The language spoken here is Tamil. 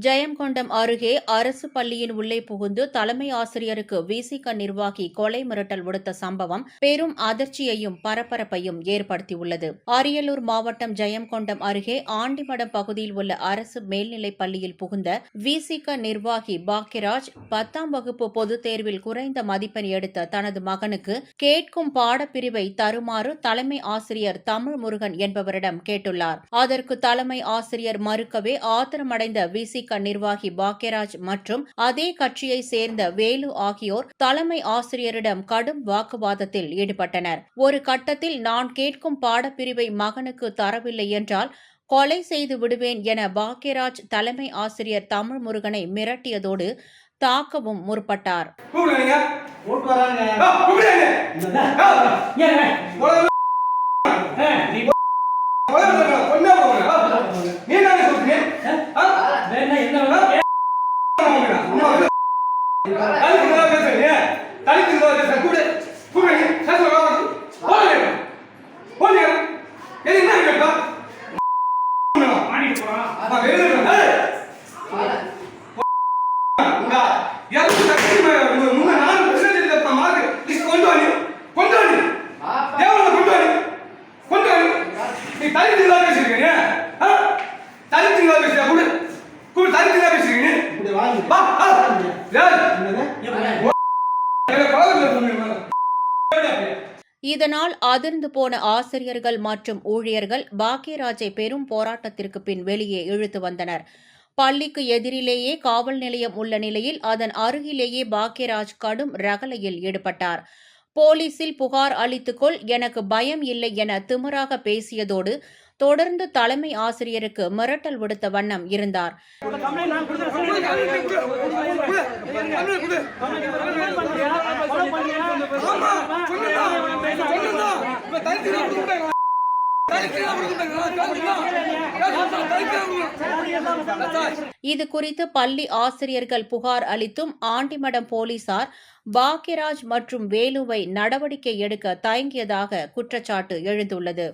ஜெயங்கொண்டம் அருகே அரசு பள்ளியின் உள்ளே புகுந்து தலைமை ஆசிரியருக்கு விசிக நிர்வாகி கொலை மிரட்டல் விடுத்த சம்பவம் பெரும் அதிர்ச்சியையும் பரபரப்பையும் ஏற்படுத்தியுள்ளது. அரியலூர் மாவட்டம் ஜெயங்கொண்டம் அருகே ஆண்டிமடம் பகுதியில் உள்ள அரசு மேல்நிலைப் பள்ளியில் புகுந்த விசிக நிர்வாகி பாக்கியராஜ் பத்தாம் வகுப்பு பொதுத் தேர்வில் குறைந்த மதிப்பெண் எடுத்த தனது மகனுக்கு கேட்கும் பாடப்பிரிவை தருமாறு தலைமை ஆசிரியர் தமிழ் முருகன் என்பவரிடம் கேட்டுள்ளார். அதற்கு தலைமை ஆசிரியர் மறுக்கவே ஆத்திரமடைந்த விசிக நிர்வாகி பாக்கியராஜ் மற்றும் அதே கட்சியை சேர்ந்த வேலு ஆகியோர் தலைமை ஆசிரியரிடம் கடும் வாக்குவாதத்தில் ஈடுபட்டனர். ஒரு கட்டத்தில் நான் கேட்கும் பாடப்பிரிவை மகனுக்கு தரவில்லை என்றால் கொலை செய்து விடுவேன் என பாக்கியராஜ் தலைமை ஆசிரியர் தமிழ் முருகனை மிரட்டியதோடு தாக்கவும் முற்பட்டார். தலித்துங்களா பேசுறீங்க ஆ? தலித்துங்களா பேசுறியா? தலித்துங்களா பேசுறீங்க இதனால் அதிர்ந்து போன ஆசிரியர்கள் மற்றும் ஊழியர்கள் பாக்கியராஜை பெரும் போராட்டத்திற்கு பின் வெளியே இழுத்து வந்தனர். பள்ளிக்கு எதிரிலேயே காவல் நிலையம் உள்ள நிலையில் அதன் அருகிலேயே பாக்கியராஜ் கடும் ரகளையில் ஈடுபட்டார். போலீசில் புகார் அளித்துக்கொள் எனக்கு பயம் இல்லை என திமராக பேசியதோடு தொடர்ந்து தலைமை ஆசிரியருக்கு மிரட்டல் விடுத்த வண்ணம் இருந்தார். இது குறித்து பள்ளி ஆசிரியர்கள் புகார் அளித்தும் ஆண்டிமடம் போலீசார் பாக்கியராஜ் மற்றும் வேலுவை நடவடிக்கை எடுக்க தயங்கியதாக குற்றச்சாட்டு எழுந்துள்ளது.